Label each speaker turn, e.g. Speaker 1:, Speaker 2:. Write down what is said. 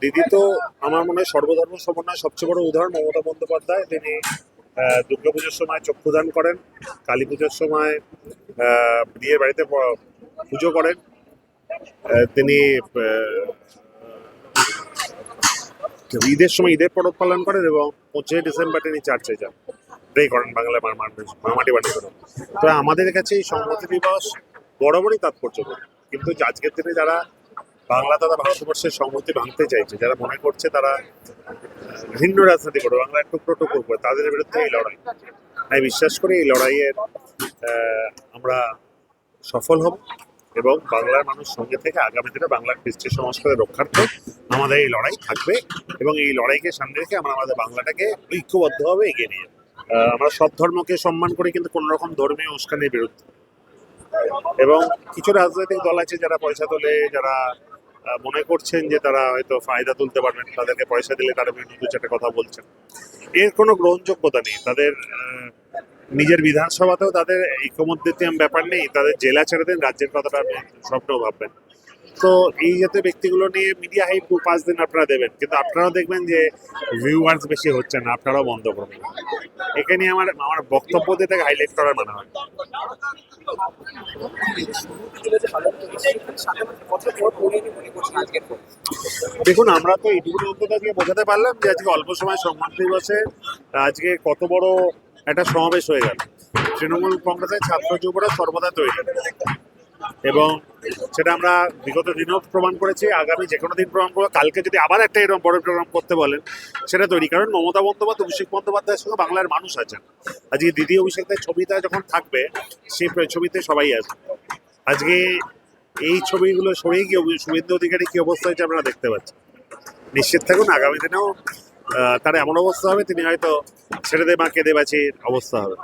Speaker 1: দিদি তো আমার মনে হয় সর্বধর্ম সমন্বয় সবচেয়ে বড় উদাহরণ মমতা বন্দ্যোপাধ্যায়। তিনি দুর্গাপুজোর সময় চক্ষুদান করেন, কালী পুজোর সময় বিয়ের বাড়িতে পুজো করেন। তিনি ঈদের সময় ঈদের পরব পালন করেন এবং পঁচিশে ডিসেম্বর তিনি চার্চে যান। প্রে করেন বাংলা মামাটি বাড়ি করেন তো আমাদের কাছে এই সংহতি দিবস বরাবরই তাৎপর্যপূর্ণ। কিন্তু আজকের দিনে যারা বাংলা তথা ভারতবর্ষের সংহতি ভাঙতে চাইছে। যারা মনে করছে তারা ভিন্ন রাজনীতি করবে, বাংলার টুকরো টুকরো করে তাদের বিরুদ্ধে এই লড়াই। আমি বিশ্বাস করি এই লড়াইয়ের আমরা সফল হব এবং বাংলার মানুষ সঙ্গে থেকে আগামী দিনে বাংলার কৃষ্টি সংস্কৃতি রক্ষার্থে আমাদের এই লড়াই থাকবে এবং এই লড়াইকে সামনে রেখে আমরা আমাদের বাংলাটাকে ঐক্যবদ্ধভাবে এগিয়ে নিয়ে আমরা সব ধর্মকে সম্মান করি, কিন্তু কোনো রকম ধর্মীয় উস্কানির বিরুদ্ধে। এবং কিছু রাজনৈতিক দল আছে যারা পয়সা তোলে, যারা মনে করছেন যে তারা হয়তো ফায়দা তুলতে পারবেন, তাদেরকে পয়সা দিলে তারা দু চারটে কথা বলছেন। এর কোনো গ্রহণযোগ্যতা নেই। তাদের নিজের বিধানসভাতেও তাদের ঐকমত্যম ব্যাপার নেই। তাদের জেলা ছেড়ে দেন, রাজ্যের কথাটা আপনি ভাববেন। তো এই জাতীয় ব্যক্তিগুলো নিয়ে মিডিয়া হাইপ দু পাঁচ দিন আপনারা দেবেন। কিন্তু আপনারাও দেখবেন যে ভিউয়ার্স বেশি হচ্ছে না, আপনারাও বন্ধ করবেন। এখানে আমার আমার বক্তব্য দিয়ে তাকে হাইলাইট করার মানে হয়। দেখুন, আমরা তো এইটুকু অন্তত দিয়ে বোঝাতে পারলাম যে আজকে অল্প সময় সম্মান দিবসে আজকে কত বড় একটা সমাবেশ হয়ে গেল। তৃণমূল কংগ্রেসের ছাত্র যুবরা সর্বদা তৈরি। এবং সেটা আমরা বিগত দিনেও প্রমাণ করেছি, আগামী যে কোনো দিন প্রমাণ করব। কালকে যদি আবার একটা এরকম বড় প্রোগ্রাম করতে বলেন, সেটা তৈরি। কারণ মমতা বন্দ্যোপাধ্যায়, অভিষেক বন্দ্যোপাধ্যায়ের সঙ্গে বাংলার মানুষ আছেন। আজকে দিদি অভিষেকের ছবিটা যখন থাকবে সেই ছবিতে সবাই আসবে। আজকে এই ছবিগুলো সরিয়ে গিয়ে শুভেন্দু অধিকারী কি অবস্থা হয়েছে আপনারা দেখতে পাচ্ছেন। নিশ্চিত থাকুন, আগামী দিনেও তার এমন অবস্থা হবে, তিনি হয়তো ছেড়ে দে মা কেঁদে বাঁচির অবস্থা হবে।